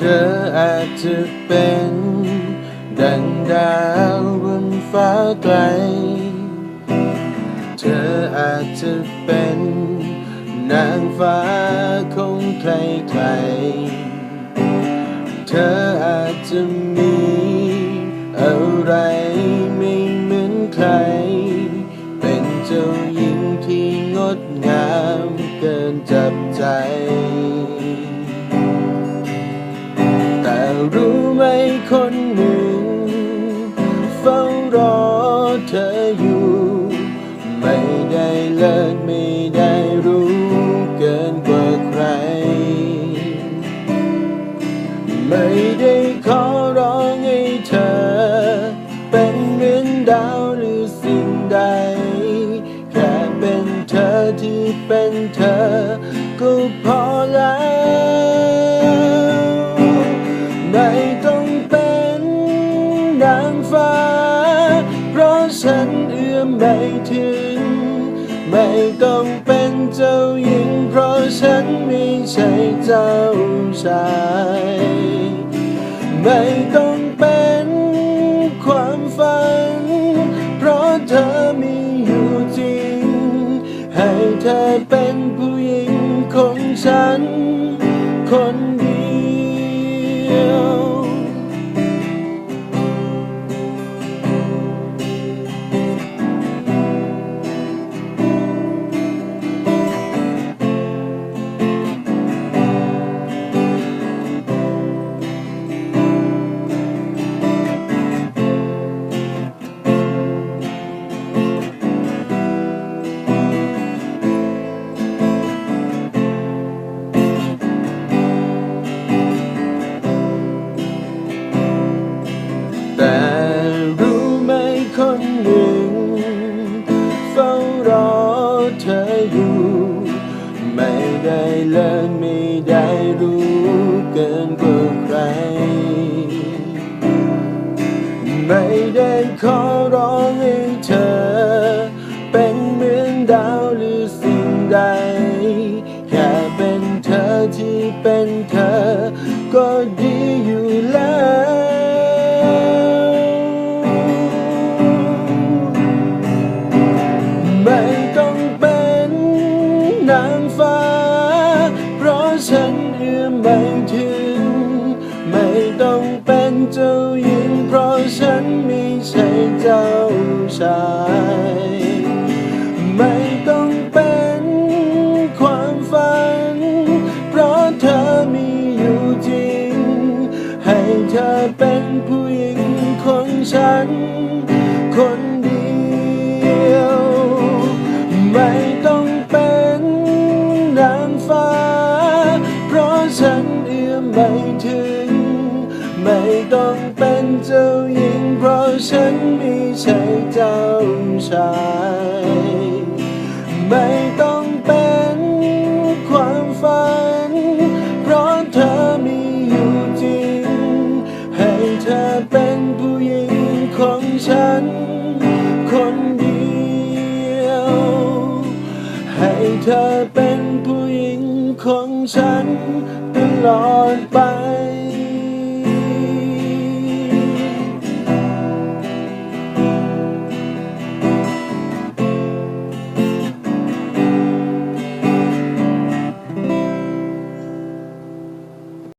ธออาจจะเป็น ดังดาวบนฟ้าไกล เธออาจจะเป็น นางฟ้าคงใครใครๆเธออาจจะมีอะไรไม่เหมือนใคร เป็นเจ้าหญิงที่งดงามเกินจับใจ รู้ไหมคนหนึ่งเฝ้ารอเธออยู่ ไม่ได้เลิกไม่ได้รู้เกินกว่าใคร ไม่ได้ขอร้องให้เธอ เป็นเหมือนดาวหรือสิ่งใด แค่เป็นเธอที่เป็นเธอ ก็พอแล้ว ไม่ต้องเป็นนางฟ้า เพราะฉันเอื้อมไม่ถึง ไม่ต้องเป็นเจ้าหญิง เพราะฉันไม่ใช่เจ้าชาย ไม่ต้องเป็นความฝัน เพราะเธอมีอยู่จริง ให้เธอเป็นผู้หญิงของฉัน คนเดียว เธออยู่ ไม่ได้เลิกไม่ได้รู้เกินกว่าใคร ไม่ได้ขอร้องให้เธอ เป็นเหมือนดาวหรือสิ่งใด แค่เป็นเธอที่เป็นเธอ ก็ดีอยู่ นางฟ้า เพราะฉันเอื้อมไม่ถึง ไม่ต้องเป็นเจ้าหญิง เพราะฉันไม่ใช่เจ้าชาย ไม่ต้องเป็นความฝัน เพราะเธอมีอยู่จริง ให้เธอเป็นผู้หญิงของฉัน คน ไม่ถึง ไม่ต้องเป็นเจ้าหญิง เพราะฉันม่ใช่เจ้าชาย ไม่ต้องเป็นความฝัน เพราะเธอมีอยู่จริง ให้เธอเป็นผู้หญิงของฉัน คนเดียว ให้เธอเป็นผู้หญิงของฉันต ลอดไป